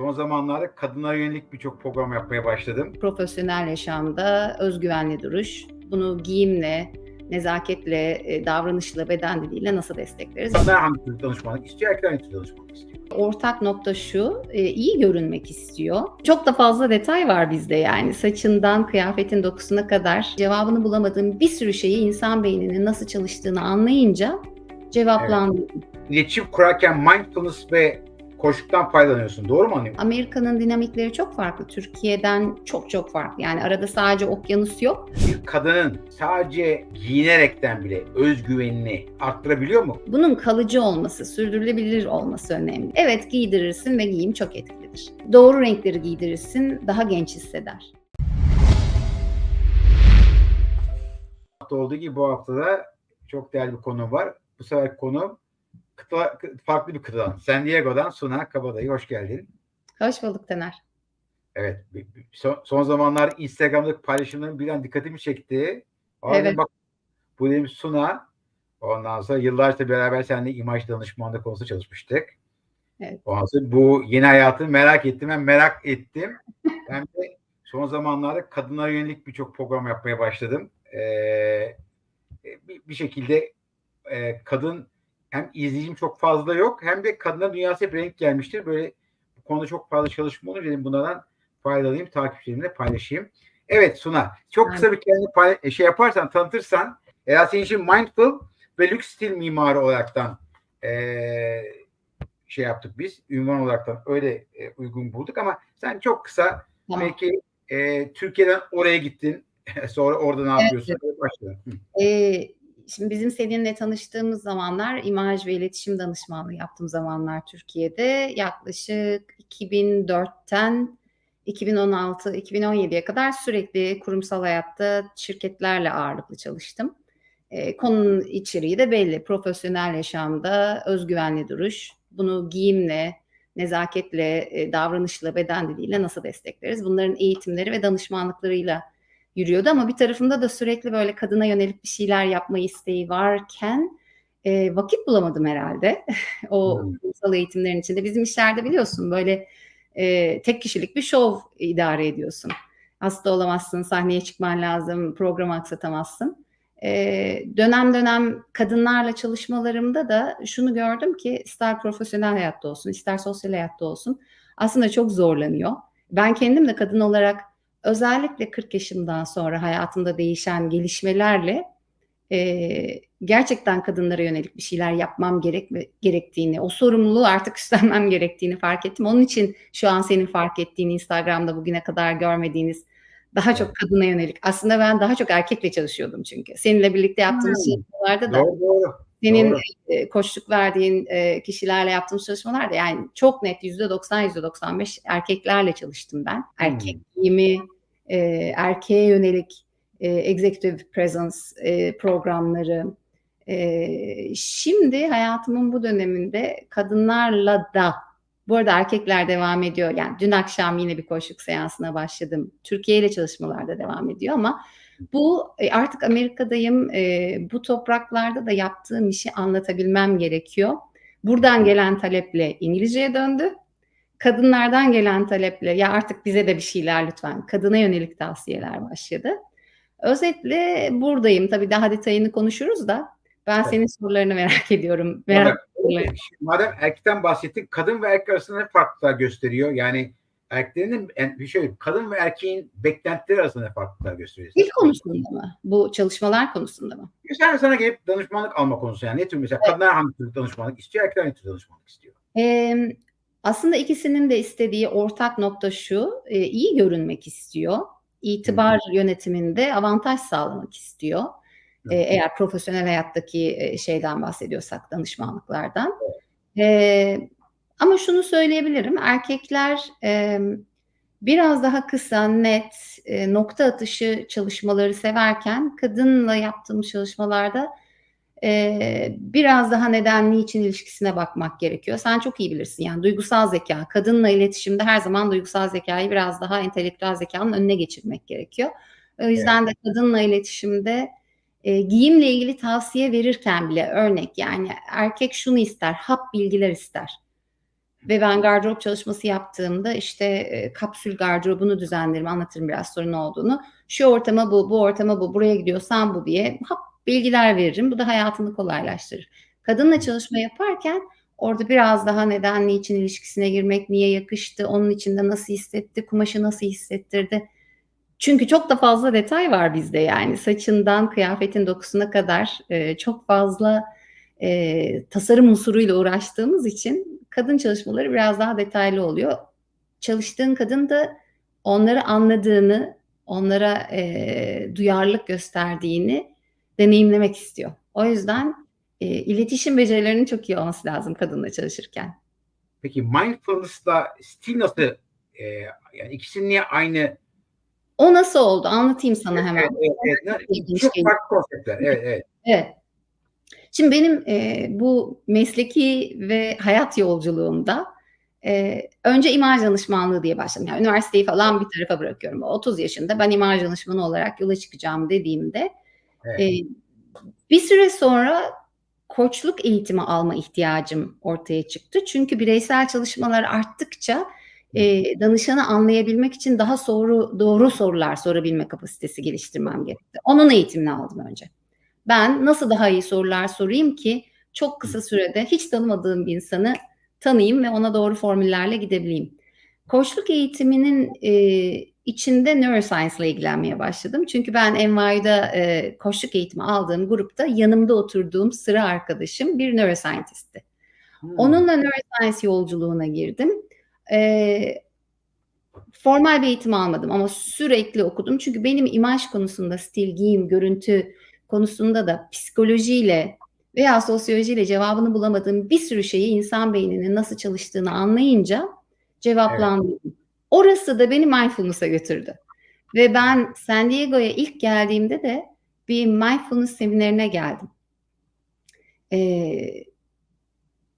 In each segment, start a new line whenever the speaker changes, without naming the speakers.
son zamanlarda kadınlara yönelik birçok program yapmaya başladım.
Profesyonel yaşamda özgüvenli duruş, bunu giyimle, nezaketle, e, davranışla, beden diliyle nasıl destekleriz?
Kadınlar hangi tür danışmanlık istiyor, erkekler hangi tür danışmanlık istiyor?
Ortak nokta şu, e, iyi görünmek istiyor. Çok da fazla detay var bizde yani. Saçından kıyafetin dokusuna kadar cevabını bulamadığım bir sürü şeyi insan beyninin nasıl çalıştığını anlayınca cevaplandırdım.
İletişim kurarken mindfulness ve koşuktan faydalanıyorsun. Doğru mu anlıyorum?
Amerika'nın dinamikleri çok farklı. Türkiye'den çok çok farklı. Yani arada sadece okyanus yok.
Bir kadının sadece giyinerekten bile özgüvenini arttırabiliyor mu?
Bunun kalıcı olması, sürdürülebilir olması önemli. Evet giydirirsin ve giyim çok etkilidir. Doğru renkleri giydirirsin, daha genç hisseder.
hafta olduğu gibi bu haftada çok değerli bir konu var. Bu sefer konu kıta, farklı bir kıtadan. San Diego'dan Suna Kabadayı. Hoş geldin.
Hoş bulduk Taner.
Evet. Son, son zamanlar Instagram'daki paylaşımların birden dikkatimi çekti. Aa
Evet.
Bak, bu dedim Suna. Ondan sonra yıllarca beraber seninle imaj danışmanlığı konusunda çalışmıştık.
Evet.
Ondan sonra bu yeni hayatını merak ettim. Ben merak ettim. Ben de son zamanlarda kadınlara yönelik birçok program yapmaya başladım. Ee, bir, bir şekilde e, kadın hem izleyicim çok fazla yok hem de kadınlar dünyası hep renk gelmiştir. Böyle bu konuda çok fazla çalışma olur. Dedim bunlardan faydalanayım, takipçilerimle paylaşayım. Evet Suna, çok kısa bir kendini pay- şey yaparsan, tanıtırsan, eğer senin için mindful ve lüks stil mimarı olaraktan e, şey yaptık biz, ünvan olaraktan öyle e, uygun bulduk ama sen çok kısa
Tamam.
Peki e, Türkiye'den oraya gittin. Sonra orada ne yapıyorsun? Başla. Hı.
Ee, şimdi bizim seninle tanıştığımız zamanlar imaj ve iletişim danışmanlığı yaptığım zamanlar Türkiye'de yaklaşık 2004'ten 2016-2017'ye kadar sürekli kurumsal hayatta şirketlerle ağırlıklı çalıştım. Ee, konunun içeriği de belli. Profesyonel yaşamda özgüvenli duruş, bunu giyimle, nezaketle, e, davranışla, beden diliyle nasıl destekleriz? Bunların eğitimleri ve danışmanlıklarıyla yürüyordu ama bir tarafında da sürekli böyle kadına yönelik bir şeyler yapma isteği varken e, vakit bulamadım herhalde. o
Hmm.
kurumsal eğitimlerin içinde bizim işlerde biliyorsun böyle e, tek kişilik bir şov idare ediyorsun. Hasta olamazsın, sahneye çıkman lazım, programı aksatamazsın. E, dönem dönem kadınlarla çalışmalarımda da şunu gördüm ki ister profesyonel hayatta olsun, ister sosyal hayatta olsun aslında çok zorlanıyor. Ben kendim de kadın olarak özellikle 40 yaşımdan sonra hayatımda değişen gelişmelerle e, gerçekten kadınlara yönelik bir şeyler yapmam gerek gerektiğini, o sorumluluğu artık üstlenmem gerektiğini fark ettim. Onun için şu an senin fark ettiğin Instagram'da bugüne kadar görmediğiniz daha çok kadına yönelik. Aslında ben daha çok erkekle çalışıyordum çünkü. Seninle birlikte yaptığımız
Hmm.
çalışmalarda da
Doğru doğru.
Senin
Doğru.
e, koçluk verdiğin e, kişilerle yaptığımız çalışmalarda yani çok net %90 %95 erkeklerle çalıştım ben. Erkek giyimi, e, erkeğe yönelik executive presence programları. Şimdi hayatımın bu döneminde kadınlarla da bu arada erkekler devam ediyor. Yani dün akşam yine bir koçluk seansına başladım. Türkiye ile çalışmalarda devam ediyor ama bu e, artık Amerika'dayım. E, bu topraklarda da yaptığım işi anlatabilmem gerekiyor. Buradan gelen taleple İngilizceye döndü. Kadınlardan gelen taleple ya artık bize de bir şeyler lütfen. Kadına yönelik tavsiyeler başladı. Özetle buradayım. Tabii daha detayını konuşuruz da ben senin sorularını merak ediyorum. Merak
Madem, madem erkekten bahsettik, kadın ve erkek arasında ne farklılıklar gösteriyor? Yani erkeklerin yani bir şey kadın ve erkeğin beklentileri arasında farklılıklar gösteriyor?
Dil konusunda mı? Bu çalışmalar konusunda mı?
Sen sana gelip danışmanlık alma konusu yani ne tür mesela kadınlar hangi tür danışmanlık istiyor, erkekler hangi tür danışmanlık istiyor?
Ee, aslında ikisinin de istediği ortak nokta şu, e, iyi görünmek istiyor. İtibar yönetiminde avantaj sağlamak istiyor. Ee, eğer profesyonel hayattaki e, şeyden bahsediyorsak, danışmanlıklardan. Ee, ama şunu söyleyebilirim, erkekler e, biraz daha kısa, net, e, nokta atışı çalışmaları severken kadınla yaptığımız çalışmalarda e, biraz daha nedenli için ilişkisine bakmak gerekiyor. Sen çok iyi bilirsin yani duygusal zeka, kadınla iletişimde her zaman duygusal zekayı biraz daha entelektüel zekanın önüne geçirmek gerekiyor. O yüzden de kadınla iletişimde e, giyimle ilgili tavsiye verirken bile örnek yani erkek şunu ister, hap bilgiler ister. Ve ben gardırop çalışması yaptığımda işte e, kapsül gardırobunu düzenlerim, anlatırım biraz sorun olduğunu. Şu ortama bu, bu ortama bu, buraya gidiyorsan bu diye hap bilgiler veririm. Bu da hayatını kolaylaştırır. Kadınla çalışma yaparken orada biraz daha neden, niçin ilişkisine girmek, niye yakıştı, onun içinde nasıl hissetti, kumaşı nasıl hissettirdi. Çünkü çok da fazla detay var bizde yani saçından kıyafetin dokusuna kadar e, çok fazla e, tasarım unsuruyla uğraştığımız için kadın çalışmaları biraz daha detaylı oluyor. Çalıştığın kadın da onları anladığını, onlara e, duyarlılık gösterdiğini deneyimlemek istiyor. O yüzden e, iletişim becerilerinin çok iyi olması lazım kadınla çalışırken.
Peki mindfulness'la stil nasıl e, yani ikisinin niye aynı
O nasıl oldu? Anlatayım sana hemen.
Evet, evet, evet.
Çok
farklı konseptler. Evet, evet.
Evet. Şimdi benim e, bu mesleki ve hayat yolculuğumda e, önce imaj danışmanlığı diye başladım. Yani üniversiteyi falan bir tarafa bırakıyorum. 30 yaşında ben imaj danışmanı olarak yola çıkacağım dediğimde
Evet.
e, bir süre sonra koçluk eğitimi alma ihtiyacım ortaya çıktı. Çünkü bireysel çalışmalar arttıkça e, danışanı anlayabilmek için daha soru, doğru sorular sorabilme kapasitesi geliştirmem gerekti. Onun eğitimini aldım önce. Ben nasıl daha iyi sorular sorayım ki çok kısa sürede hiç tanımadığım bir insanı tanıyayım ve ona doğru formüllerle gidebileyim. Koçluk eğitiminin e, içinde neuroscience ile ilgilenmeye başladım. Çünkü ben NYU'da e, koçluk eğitimi aldığım grupta yanımda oturduğum sıra arkadaşım bir neuroscientistti.
Hmm.
Onunla neuroscience yolculuğuna girdim. Ee, formal bir eğitim almadım ama sürekli okudum. Çünkü benim imaj konusunda, stil, giyim, görüntü konusunda da psikolojiyle veya sosyolojiyle cevabını bulamadığım bir sürü şeyi insan beyninin nasıl çalıştığını anlayınca cevaplandırdım. Orası da beni mindfulness'a götürdü. Ve ben San Diego'ya ilk geldiğimde de bir mindfulness seminerine geldim. Ee,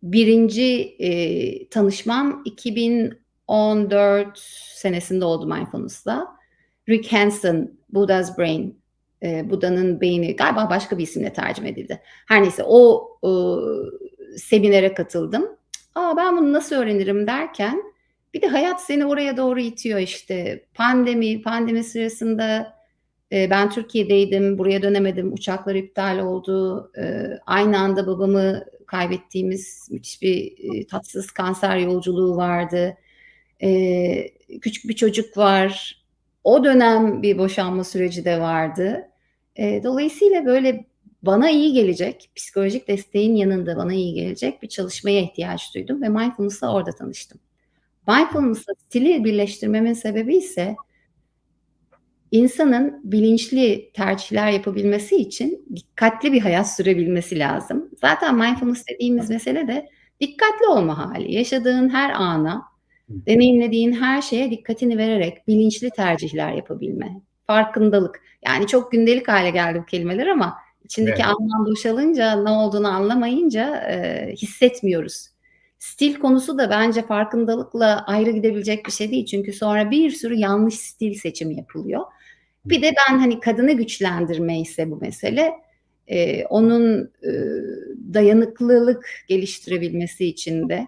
birinci e, tanışmam 2014 senesinde oldu mindfulness'la. Rick Hanson, Buddha's Brain, e, Buda'nın beyni galiba başka bir isimle tercüme edildi. Her neyse o e, seminere katıldım. Aa ben bunu nasıl öğrenirim derken bir de hayat seni oraya doğru itiyor işte. Pandemi, pandemi sırasında e, ben Türkiye'deydim, buraya dönemedim, uçaklar iptal oldu. E, aynı anda babamı kaybettiğimiz müthiş bir e, tatsız kanser yolculuğu vardı. E, küçük bir çocuk var. O dönem bir boşanma süreci de vardı. E, dolayısıyla böyle bana iyi gelecek, psikolojik desteğin yanında bana iyi gelecek bir çalışmaya ihtiyaç duydum ve mindfulness'la orada tanıştım. Mindfulness'la stili birleştirmemin sebebi ise insanın bilinçli tercihler yapabilmesi için dikkatli bir hayat sürebilmesi lazım. Zaten mindfulness dediğimiz mesele de dikkatli olma hali. Yaşadığın her ana, deneyimlediğin her şeye dikkatini vererek bilinçli tercihler yapabilme. Farkındalık. Yani çok gündelik hale geldi bu kelimeler ama içindeki
Evet.
anlam boşalınca, ne olduğunu anlamayınca e, hissetmiyoruz. Stil konusu da bence farkındalıkla ayrı gidebilecek bir şey değil. Çünkü sonra bir sürü yanlış stil seçimi yapılıyor. Bir de ben hani kadını güçlendirme ise bu mesele. e, onun e, dayanıklılık geliştirebilmesi için de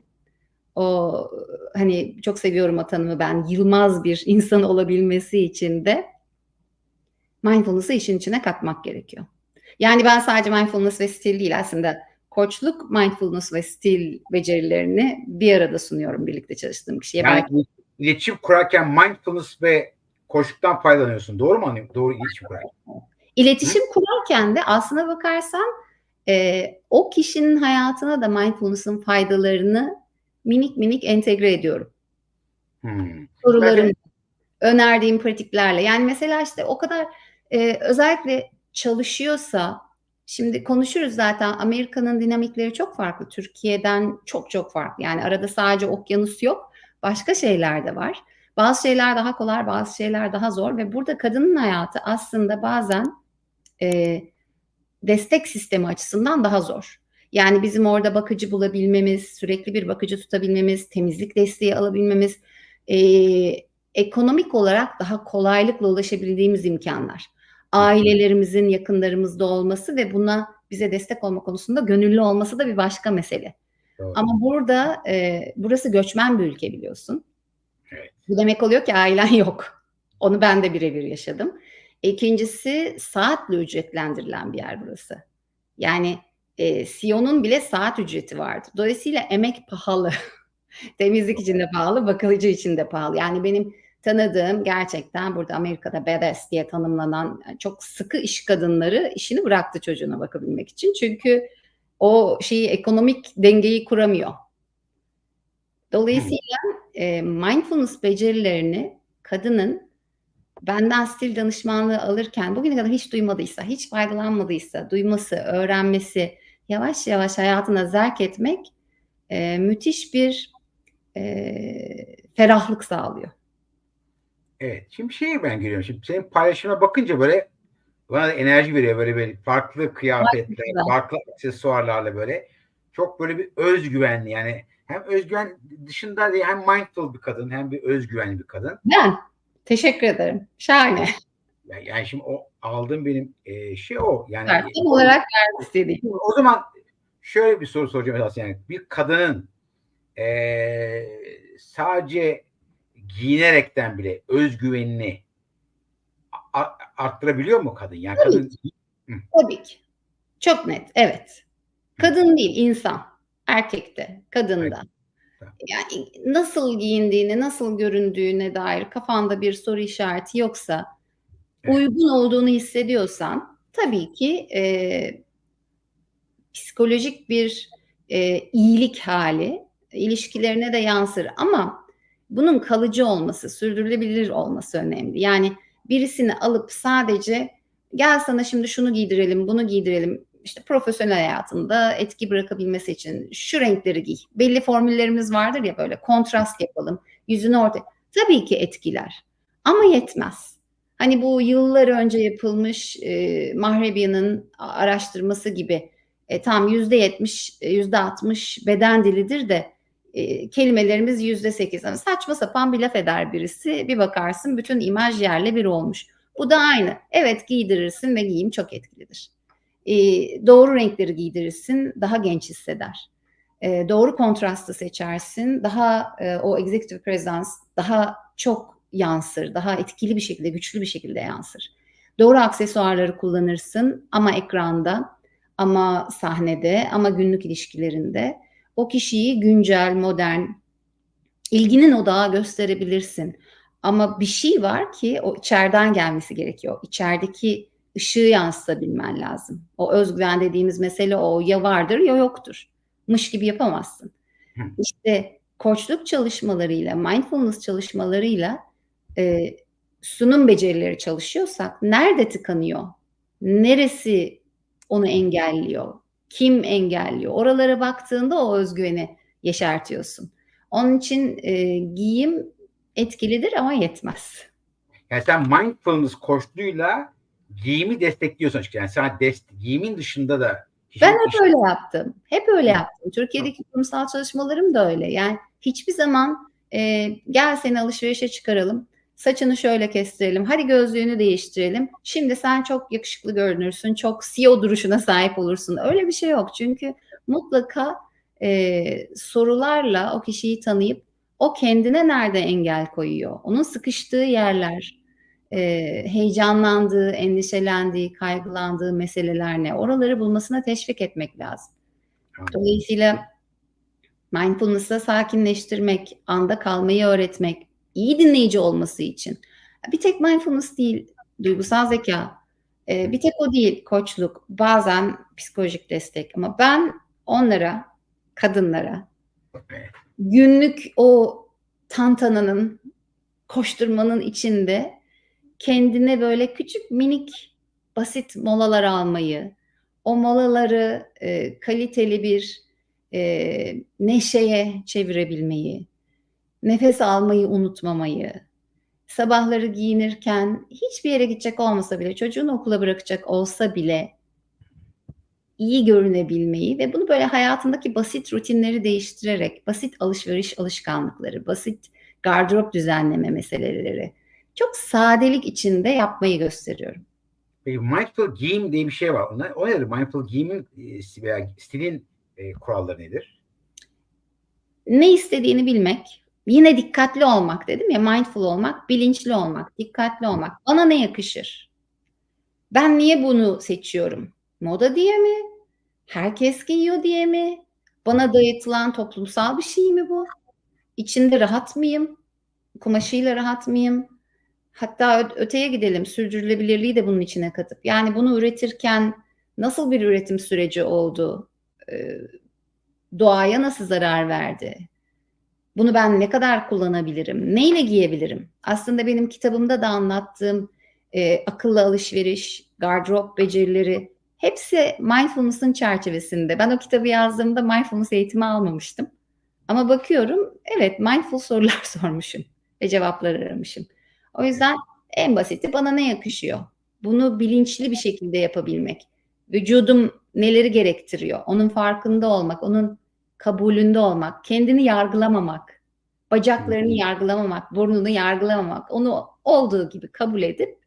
o hani çok seviyorum o tanımı ben yılmaz bir insan olabilmesi için de mindfulness'ı işin içine katmak gerekiyor. Yani ben sadece mindfulness ve stil değil aslında koçluk, mindfulness ve stil becerilerini bir arada sunuyorum birlikte çalıştığım kişiye.
Yani
Belki
iletişim kurarken mindfulness ve koştuktan faydalanıyorsun. Doğru mu anlıyorum? Doğru iletişim kurarken.
İletişim kurarken de aslına bakarsan e, o kişinin hayatına da mindfulness'ın faydalarını minik minik entegre ediyorum.
Hmm.
Sorularım, önerdiğim pratiklerle. Yani mesela işte o kadar e, özellikle çalışıyorsa şimdi konuşuruz zaten Amerika'nın dinamikleri çok farklı. Türkiye'den çok çok farklı. Yani arada sadece okyanus yok. Başka şeyler de var. Bazı şeyler daha kolay, bazı şeyler daha zor ve burada kadının hayatı aslında bazen e, destek sistemi açısından daha zor. Yani bizim orada bakıcı bulabilmemiz, sürekli bir bakıcı tutabilmemiz, temizlik desteği alabilmemiz, e, ekonomik olarak daha kolaylıkla ulaşabildiğimiz imkanlar. Ailelerimizin yakınlarımızda olması ve buna bize destek olma konusunda gönüllü olması da bir başka mesele.
Doğru.
Ama burada e, burası göçmen bir ülke biliyorsun.
Evet.
Bu demek oluyor ki ailen yok. Onu ben de birebir yaşadım. İkincisi saatle ücretlendirilen bir yer burası. Yani e, Siyon'un bile saat ücreti vardı. Dolayısıyla emek pahalı. Temizlik için de pahalı, bakıcı için de pahalı. Yani benim tanıdığım gerçekten burada Amerika'da badass diye tanımlanan yani çok sıkı iş kadınları işini bıraktı çocuğuna bakabilmek için. Çünkü o şeyi ekonomik dengeyi kuramıyor. Dolayısıyla e, mindfulness becerilerini kadının benden stil danışmanlığı alırken bugüne kadar hiç duymadıysa, hiç faydalanmadıysa, duyması, öğrenmesi, yavaş yavaş hayatına zerk etmek e, müthiş bir e, ferahlık sağlıyor.
Evet. Şimdi şeye ben geliyorum. Şimdi senin paylaşımına bakınca böyle bana da enerji veriyor böyle böyle farklı kıyafetler, farklı aksesuarlarla böyle çok böyle bir özgüvenli yani hem özgüven dışında değil hem mindful bir kadın hem bir özgüvenli bir kadın.
Ben teşekkür ederim. Şahane.
Yani, yani şimdi o aldığım benim e, şey o yani
Tam olarak vermek istediğim.
o zaman şöyle bir soru soracağım aslında yani bir kadının e, sadece giyinerekten bile özgüvenini arttırabiliyor mu kadın? Yani
Tabii
kadın
Tabii ki. Çok net. Evet. Kadın değil, insan. Erkekte, kadında. Yani nasıl giyindiğine, nasıl göründüğüne dair kafanda bir soru işareti yoksa,
Evet.
uygun olduğunu hissediyorsan tabii ki e, psikolojik bir e, iyilik hali ilişkilerine de yansır. Ama bunun kalıcı olması, sürdürülebilir olması önemli. Yani birisini alıp sadece gel sana şimdi şunu giydirelim, bunu giydirelim. İşte profesyonel hayatında etki bırakabilmesi için şu renkleri giy. Belli formüllerimiz vardır ya böyle kontrast yapalım. Yüzünü ortaya. Tabii ki etkiler. Ama yetmez. Hani bu yıllar önce yapılmış e, Mahrebia'nın araştırması gibi e, tam yüzde yetmiş, yüzde altmış beden dilidir de e, kelimelerimiz yüzde sekiz. Yani saçma sapan bir laf eder birisi. Bir bakarsın bütün imaj yerle bir olmuş. Bu da aynı. Evet giydirirsin ve giyim çok etkilidir. E, doğru renkleri giydirirsin daha genç hisseder. E, doğru kontrastı seçersin daha e, o executive presence daha çok yansır. Daha etkili bir şekilde, güçlü bir şekilde yansır. Doğru aksesuarları kullanırsın ama ekranda, ama sahnede, ama günlük ilişkilerinde o kişiyi güncel, modern, ilginin odağı gösterebilirsin. Ama bir şey var ki o içeriden gelmesi gerekiyor. İçerideki ışığı yansıtabilmen lazım. O özgüven dediğimiz mesele o ya vardır ya yoktur. Mış gibi yapamazsın.
Hı.
İşte koçluk çalışmalarıyla, mindfulness çalışmalarıyla e, sunum becerileri çalışıyorsak nerede tıkanıyor? Neresi onu engelliyor? Kim engelliyor? Oralara baktığında o özgüveni yeşertiyorsun. Onun için e, giyim etkilidir ama yetmez.
Yani sen mindfulness koçluğuyla giyimi destekliyorsun açıkçası. Yani sana dest giyimin dışında da
ben hep öyle yaptım. Hep öyle yaptım. Türkiye'deki kurumsal çalışmalarım da öyle. Yani hiçbir zaman e, gel seni alışverişe çıkaralım. Saçını şöyle kestirelim. Hadi gözlüğünü değiştirelim. Şimdi sen çok yakışıklı görünürsün. Çok CEO duruşuna sahip olursun. Öyle bir şey yok. Çünkü mutlaka e, sorularla o kişiyi tanıyıp o kendine nerede engel koyuyor? Onun sıkıştığı yerler, e, heyecanlandığı, endişelendiği, kaygılandığı meseleler ne? Oraları bulmasına teşvik etmek lazım. Dolayısıyla mindfulness'a sakinleştirmek, anda kalmayı öğretmek, iyi dinleyici olması için. Bir tek mindfulness değil, duygusal zeka, e, bir tek o değil, koçluk, bazen psikolojik destek. Ama ben onlara, kadınlara günlük o tantananın, koşturmanın içinde kendine böyle küçük minik basit molalar almayı, o molaları e, kaliteli bir e, neşeye çevirebilmeyi, nefes almayı unutmamayı, sabahları giyinirken hiçbir yere gidecek olmasa bile, çocuğunu okula bırakacak olsa bile iyi görünebilmeyi ve bunu böyle hayatındaki basit rutinleri değiştirerek, basit alışveriş alışkanlıkları, basit gardırop düzenleme meseleleri çok sadelik içinde yapmayı gösteriyorum.
Peki mindful giyim diye bir şey var. Ona, o nedir? Mindful giyimin veya stilin e, kuralları nedir?
ne istediğini bilmek, yine dikkatli olmak dedim ya mindful olmak, bilinçli olmak, dikkatli olmak. Bana ne yakışır? Ben niye bunu seçiyorum? Moda diye mi? Herkes giyiyor diye mi? Bana dayatılan toplumsal bir şey mi bu? İçinde rahat mıyım? Kumaşıyla rahat mıyım? Hatta öteye gidelim. Sürdürülebilirliği de bunun içine katıp. Yani bunu üretirken nasıl bir üretim süreci oldu? Ee, doğaya nasıl zarar verdi? Bunu ben ne kadar kullanabilirim? Neyle giyebilirim? Aslında benim kitabımda da anlattığım e, akıllı alışveriş, gardırop becerileri hepsi mindfulness'ın çerçevesinde. Ben o kitabı yazdığımda mindfulness eğitimi almamıştım. Ama bakıyorum evet mindful sorular sormuşum ve cevaplar aramışım. O yüzden en basiti bana ne yakışıyor? Bunu bilinçli bir şekilde yapabilmek. Vücudum neleri gerektiriyor? Onun farkında olmak, onun kabulünde olmak, kendini yargılamamak, bacaklarını yargılamamak, burnunu yargılamamak, onu olduğu gibi kabul edip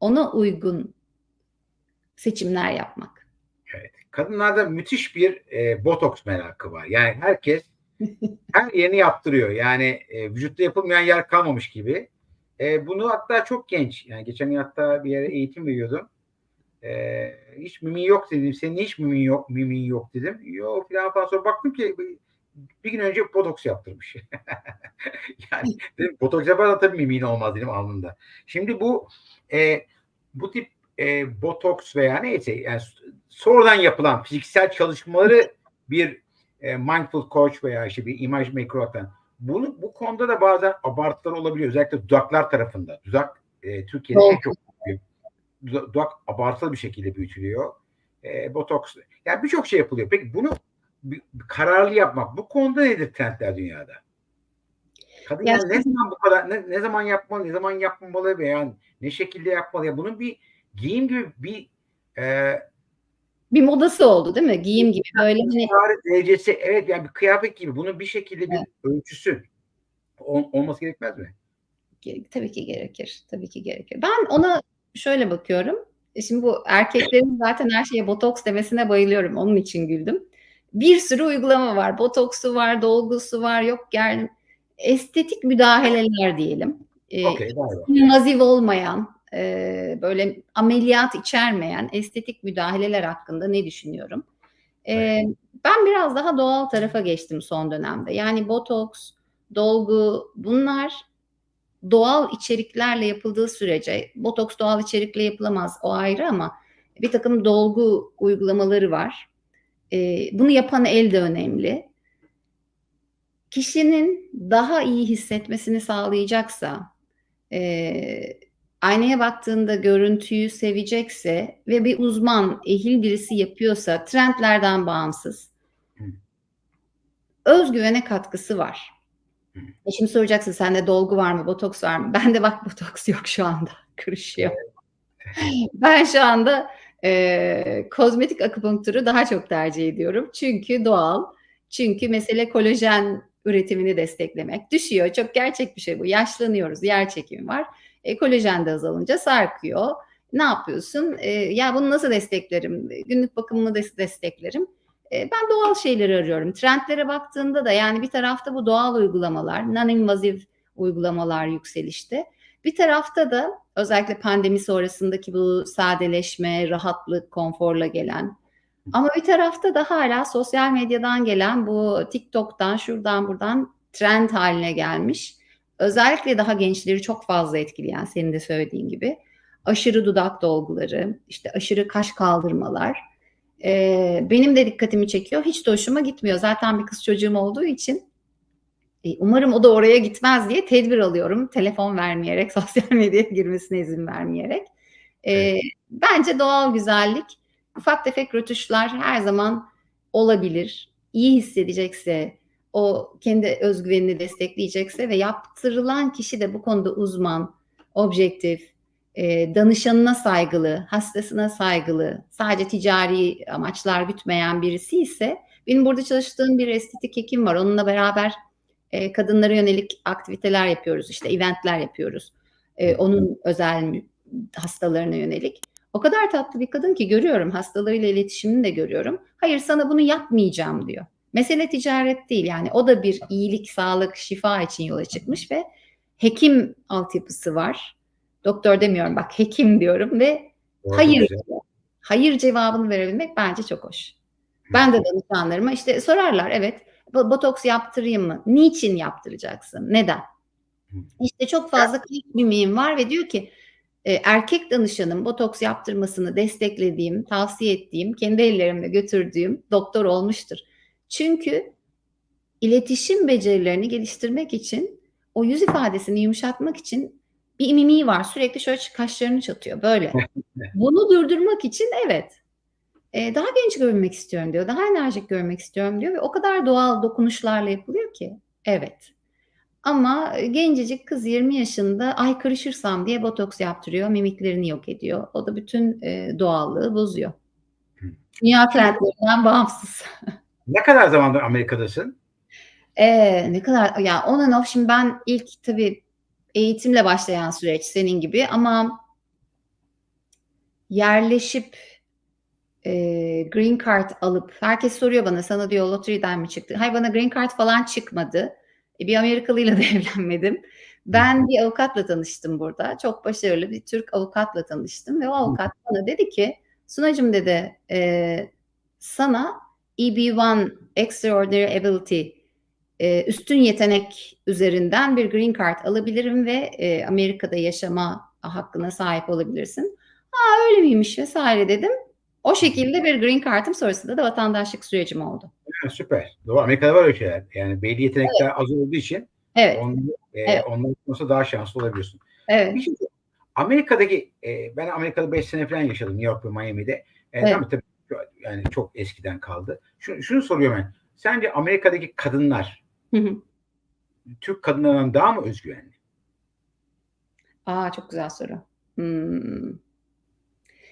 ona uygun seçimler yapmak.
Evet. Kadınlarda müthiş bir e, botoks merakı var. Yani herkes her yerini yaptırıyor. Yani e, vücutta yapılmayan yer kalmamış gibi. E, bunu hatta çok genç. Yani geçen gün hatta bir yere eğitim veriyordum. E, hiç mimin yok dedim. Senin hiç mimin yok, mimin yok dedim. Yok falan falan. Sonra baktım ki bir gün önce botoks yaptırmış. yani dedim, botoks yaparsa tabii mimin olmaz dedim alnında. Şimdi bu e, bu tip e, botoks veya neyse yani sonradan yapılan fiziksel çalışmaları bir e, mindful coach veya işte bir imaj maker atan bunu bu konuda da bazen abartılar olabiliyor. Özellikle dudaklar tarafında. Dudak e, Türkiye'de en çok dudak abartılı bir şekilde büyütülüyor. E, botoks. Yani birçok şey yapılıyor. Peki bunu bir, bir kararlı yapmak. Bu konuda nedir trendler dünyada? Kadın yani, yani ne zaman bu kadar ne, ne zaman yapmalı, ne zaman yapmamalı veya ne şekilde yapmalı? Ya bunun bir giyim gibi bir e,
bir modası oldu değil mi? Giyim gibi böyle hani
derecesi evet yani bir kıyafet gibi bunun bir şekilde bir evet. ölçüsü ol, olması gerekmez mi?
Tabii ki gerekir. Tabii ki gerekir. Ben ona şöyle bakıyorum. E, şimdi bu erkeklerin zaten her şeye botoks demesine bayılıyorum. Onun için güldüm. Bir sürü uygulama var. Botoksu var, dolgusu var. Yok yani estetik müdahaleler diyelim.
Okay,
Naziv olmayan, e, böyle ameliyat içermeyen estetik müdahaleler hakkında ne düşünüyorum? E, ben biraz daha doğal tarafa geçtim son dönemde. Yani botoks, dolgu bunlar doğal içeriklerle yapıldığı sürece botoks doğal içerikle yapılamaz o ayrı ama bir takım dolgu uygulamaları var. E, bunu yapan el de önemli. Kişinin daha iyi hissetmesini sağlayacaksa e, aynaya baktığında görüntüyü sevecekse ve bir uzman, ehil birisi yapıyorsa trendlerden bağımsız özgüvene katkısı var. E şimdi soracaksın sende dolgu var mı, botoks var mı? Bende bak botoks yok şu anda. Kırışıyor. ben şu anda e, kozmetik akupunkturu daha çok tercih ediyorum. Çünkü doğal. Çünkü mesele kolajen üretimini desteklemek. Düşüyor. Çok gerçek bir şey bu. Yaşlanıyoruz. Yer çekimi var. E, kolajen de azalınca sarkıyor. Ne yapıyorsun? E, ya bunu nasıl desteklerim? Günlük bakımını da desteklerim. E, ben doğal şeyleri arıyorum. Trendlere baktığında da yani bir tarafta bu doğal uygulamalar, non-invasive uygulamalar yükselişte. Bir tarafta da özellikle pandemi sonrasındaki bu sadeleşme, rahatlık, konforla gelen ama bir tarafta da hala sosyal medyadan gelen bu TikTok'tan, şuradan buradan trend haline gelmiş özellikle daha gençleri çok fazla etkileyen senin de söylediğin gibi aşırı dudak dolguları, işte aşırı kaş kaldırmalar e, benim de dikkatimi çekiyor. Hiç de hoşuma gitmiyor. Zaten bir kız çocuğum olduğu için e, umarım o da oraya gitmez diye tedbir alıyorum. Telefon vermeyerek, sosyal medyaya girmesine izin vermeyerek. E, Bence doğal güzellik, ufak tefek rötuşlar her zaman olabilir. İyi hissedecekse, o kendi özgüvenini destekleyecekse ve yaptırılan kişi de bu konuda uzman, objektif, e, danışanına saygılı, hastasına saygılı, sadece ticari amaçlar gütmeyen birisi ise benim burada çalıştığım bir estetik hekim var. Onunla beraber e, kadınlara yönelik aktiviteler yapıyoruz. işte eventler yapıyoruz. E, onun özel hastalarına yönelik. O kadar tatlı bir kadın ki görüyorum hastalarıyla iletişimini de görüyorum. Hayır sana bunu yapmayacağım diyor. Mesele ticaret değil yani o da bir iyilik, sağlık, şifa için yola çıkmış ve hekim altyapısı var. Doktor demiyorum bak hekim diyorum ve
Doğru,
hayır
güzel.
Hayır cevabını verebilmek bence çok hoş. Ben de danışanlarıma işte sorarlar evet bo- botoks yaptırayım mı? Niçin yaptıracaksın? Neden? İşte çok fazla kalp mimiğim var ve diyor ki e, erkek danışanım botoks yaptırmasını desteklediğim, tavsiye ettiğim, kendi ellerimle götürdüğüm doktor olmuştur. Çünkü iletişim becerilerini geliştirmek için o yüz ifadesini yumuşatmak için bir mimiği var. Sürekli şöyle kaşlarını çatıyor böyle. Bunu durdurmak için evet e, daha genç görünmek istiyorum diyor. Daha enerjik görmek istiyorum diyor ve o kadar doğal dokunuşlarla yapılıyor ki. Evet. Ama gencecik kız 20 yaşında ay karışırsam diye botoks yaptırıyor. Mimiklerini yok ediyor. O da bütün e, doğallığı bozuyor. Dünya trendlerinden bağımsız.
Ne kadar zamandır Amerika'dasın?
E, ne kadar ya on and off şimdi ben ilk tabii eğitimle başlayan süreç senin gibi ama yerleşip e, green card alıp herkes soruyor bana sana diyor loteriden mi çıktı? Hayır bana green card falan çıkmadı. E, bir Amerikalıyla da evlenmedim. Ben bir avukatla tanıştım burada. Çok başarılı bir Türk avukatla tanıştım ve o avukat bana dedi ki Sunacım dedi e, sana EB1 Extraordinary Ability e, üstün yetenek üzerinden bir green card alabilirim ve e, Amerika'da yaşama hakkına sahip olabilirsin. Aa öyle miymiş vesaire dedim. O şekilde bir green card'ım sonrasında da vatandaşlık sürecim oldu.
Ha, süper. Doğru. Amerika'da var öyle şeyler. Yani belli yetenekler az olduğu için
Evet,
onları, e,
Evet.
onların konusunda daha şanslı olabiliyorsun.
evet.
Bir şey. Amerika'daki e, ben Amerika'da 5 sene falan yaşadım New York ve Miami'de. E,
Evet.
tabii, tabii, yani çok eskiden kaldı. Şunu, şunu soruyorum ben. Sence Amerika'daki kadınlar
Hı hı.
Türk kadınlarından daha mı özgüvenli?
Aa çok güzel soru. Hmm.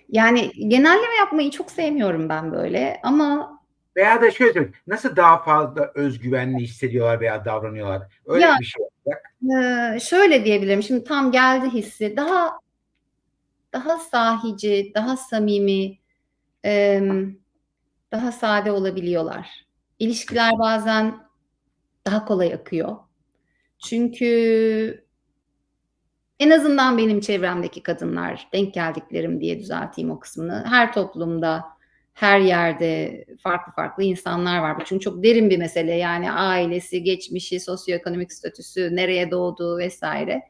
Yani genelleme yapmayı çok sevmiyorum ben böyle ama
Veya da şöyle söyleyeyim. Nasıl daha fazla özgüvenli hissediyorlar veya davranıyorlar? Öyle
Ya-
bir şey olacak.
e, şöyle diyebilirim. Şimdi tam geldi hissi. Daha daha sahici, daha samimi, em, daha sade olabiliyorlar. İlişkiler bazen daha kolay akıyor. Çünkü en azından benim çevremdeki kadınlar denk geldiklerim diye düzelteyim o kısmını. Her toplumda, her yerde farklı farklı insanlar var. Çünkü çok derin bir mesele. Yani ailesi, geçmişi, sosyoekonomik statüsü, nereye doğduğu vesaire.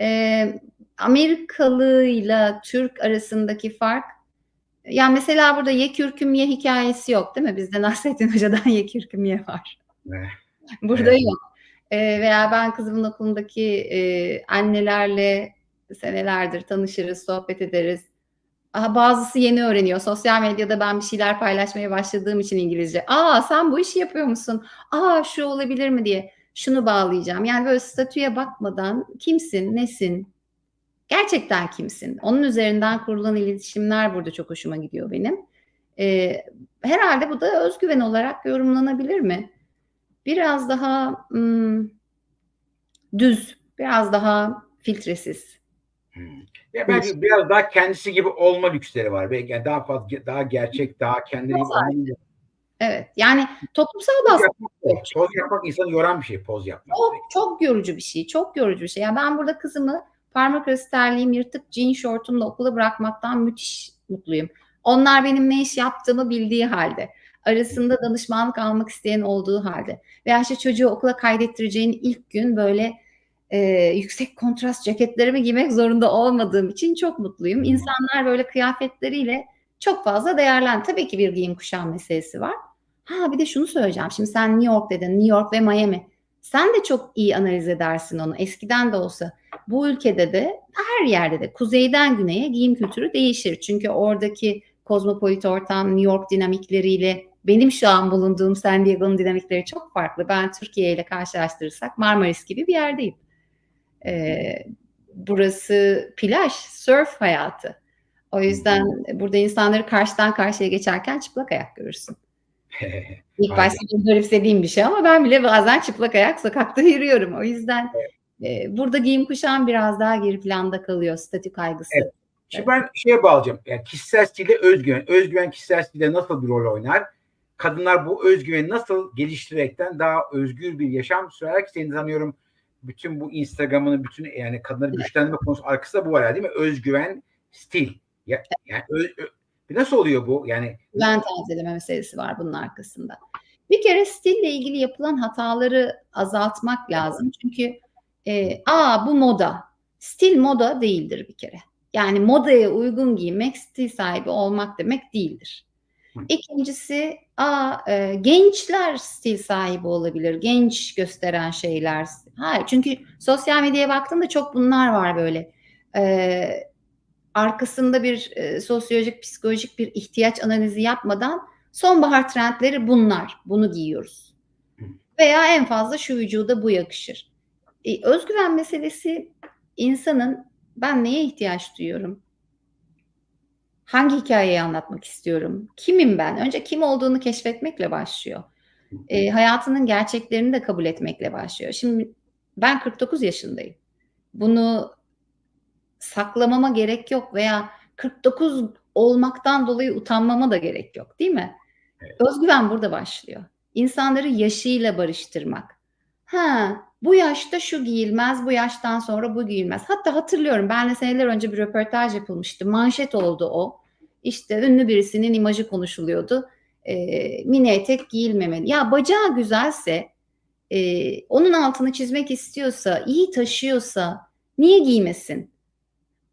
Ee, Amerikalıyla Türk arasındaki fark yani mesela burada ye kürküm ye hikayesi yok değil mi? Bizde Nasrettin Hoca'dan ye kürküm ye var. Burada
Evet.
yok. Ee, veya ben kızımın okulundaki e, annelerle senelerdir tanışırız, sohbet ederiz. Aha, bazısı yeni öğreniyor. Sosyal medyada ben bir şeyler paylaşmaya başladığım için İngilizce. Aa sen bu işi yapıyor musun? Aa şu olabilir mi diye şunu bağlayacağım. Yani böyle statüye bakmadan kimsin, nesin, gerçekten kimsin? Onun üzerinden kurulan iletişimler burada çok hoşuma gidiyor benim. Ee, herhalde bu da özgüven olarak yorumlanabilir mi? Biraz daha hmm, düz, biraz daha filtresiz.
Hmm. Ya belki biraz daha kendisi gibi olma lüksleri var. Belki yani daha fazla daha gerçek, daha kendini gibi
Evet. Yani toplumsal
Poz
baskı
da- poz yapmak insanı yoran bir şey. Poz yapmak.
çok çok yorucu bir şey. Çok yorucu bir şey. Yani ben burada kızımı parmak arası terliğim, yırtık jean şortumla okula bırakmaktan müthiş mutluyum. Onlar benim ne iş yaptığımı bildiği halde. Arasında danışmanlık almak isteyen olduğu halde. Veya işte çocuğu okula kaydettireceğin ilk gün böyle e, yüksek kontrast ceketlerimi giymek zorunda olmadığım için çok mutluyum. İnsanlar böyle kıyafetleriyle çok fazla değerlen. Tabii ki bir giyim kuşam meselesi var. Ha bir de şunu söyleyeceğim. Şimdi sen New York dedin. New York ve Miami. Sen de çok iyi analiz edersin onu. Eskiden de olsa bu ülkede de her yerde de kuzeyden güneye giyim kültürü değişir. Çünkü oradaki kozmopolit ortam, New York dinamikleriyle benim şu an bulunduğum San Diego'nun dinamikleri çok farklı. Ben Türkiye ile karşılaştırırsak Marmaris gibi bir yerdeyim. Ee, burası plaj, surf hayatı. O yüzden burada insanları karşıdan karşıya geçerken çıplak ayak görürsün. İlk başta garipsediğim bir şey ama ben bile bazen çıplak ayak sokakta yürüyorum. O yüzden e, burada giyim kuşam biraz daha geri planda kalıyor statü kaygısı.
Evet. Şimdi ben şeye bağlayacağım. Yani kişisel stilde özgüven. Özgüven kişisel stilde nasıl bir rol oynar? Kadınlar bu özgüveni nasıl geliştirerekten daha özgür bir yaşam sürerek seni sanıyorum bütün bu Instagram'ını bütün yani kadınları güçlendirme konusu arkasında bu var ya değil mi? Özgüven, stil. Ya, yani ö, ö, nasıl oluyor bu? Yani
güven tazeleme meselesi var bunun arkasında. Bir kere stille ilgili yapılan hataları azaltmak lazım. Çünkü e, aa bu moda. Stil moda değildir bir kere. Yani modaya uygun giymek stil sahibi olmak demek değildir. İkincisi aa, e, gençler stil sahibi olabilir. Genç gösteren şeyler. Hayır çünkü sosyal medyaya baktığında çok bunlar var böyle. E, arkasında bir e, sosyolojik, psikolojik bir ihtiyaç analizi yapmadan sonbahar trendleri bunlar. Bunu giyiyoruz. Veya en fazla şu vücuda bu yakışır. E, özgüven meselesi insanın ben neye ihtiyaç duyuyorum? Hangi hikayeyi anlatmak istiyorum? Kimim ben? Önce kim olduğunu keşfetmekle başlıyor. E, hayatının gerçeklerini de kabul etmekle başlıyor. Şimdi ben 49 yaşındayım. Bunu saklamama gerek yok veya 49 olmaktan dolayı utanmama da gerek yok değil mi? Evet. Özgüven burada başlıyor. İnsanları yaşıyla barıştırmak. Ha, bu yaşta şu giyilmez, bu yaştan sonra bu giyilmez. Hatta hatırlıyorum ben de seneler önce bir röportaj yapılmıştı. Manşet oldu o. İşte ünlü birisinin imajı konuşuluyordu. E, mini etek giyilmemeli. Ya bacağı güzelse, e, onun altını çizmek istiyorsa, iyi taşıyorsa niye giymesin?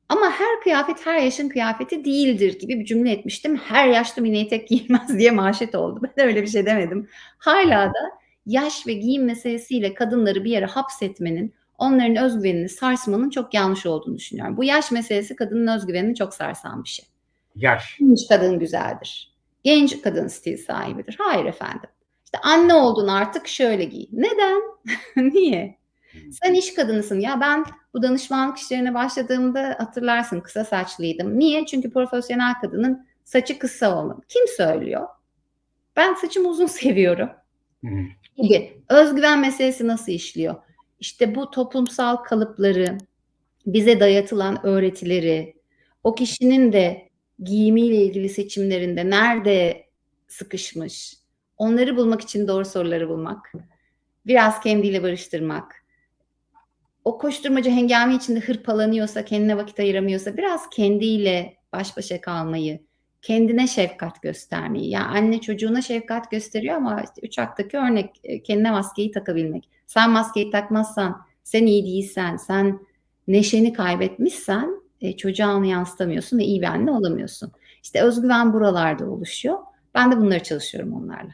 Ama her kıyafet her yaşın kıyafeti değildir gibi bir cümle etmiştim. Her yaşta mini etek giyilmez diye manşet oldu. Ben öyle bir şey demedim. Hala da yaş ve giyim meselesiyle kadınları bir yere hapsetmenin, onların özgüvenini sarsmanın çok yanlış olduğunu düşünüyorum. Bu yaş meselesi kadının özgüvenini çok sarsan bir şey.
Yaş.
Genç kadın güzeldir. Genç kadın stil sahibidir. Hayır efendim. İşte anne oldun artık şöyle giy. Neden? Niye? Sen iş kadınısın. Ya ben bu danışmanlık işlerine başladığımda hatırlarsın kısa saçlıydım. Niye? Çünkü profesyonel kadının saçı kısa olmalı. Kim söylüyor? Ben saçımı uzun seviyorum. Gibi. Özgüven meselesi nasıl işliyor? İşte bu toplumsal kalıpları, bize dayatılan öğretileri, o kişinin de giyimiyle ilgili seçimlerinde nerede sıkışmış, onları bulmak için doğru soruları bulmak, biraz kendiyle barıştırmak, o koşturmaca hengame içinde hırpalanıyorsa, kendine vakit ayıramıyorsa biraz kendiyle baş başa kalmayı, kendine şefkat göstermeyi. Yani anne çocuğuna şefkat gösteriyor ama işte uçaktaki örnek kendine maskeyi takabilmek. Sen maskeyi takmazsan, sen iyi değilsen, sen neşeni kaybetmişsen e, çocuğa onu yansıtamıyorsun ve iyi bir anne olamıyorsun. İşte özgüven buralarda oluşuyor. Ben de bunları çalışıyorum onlarla.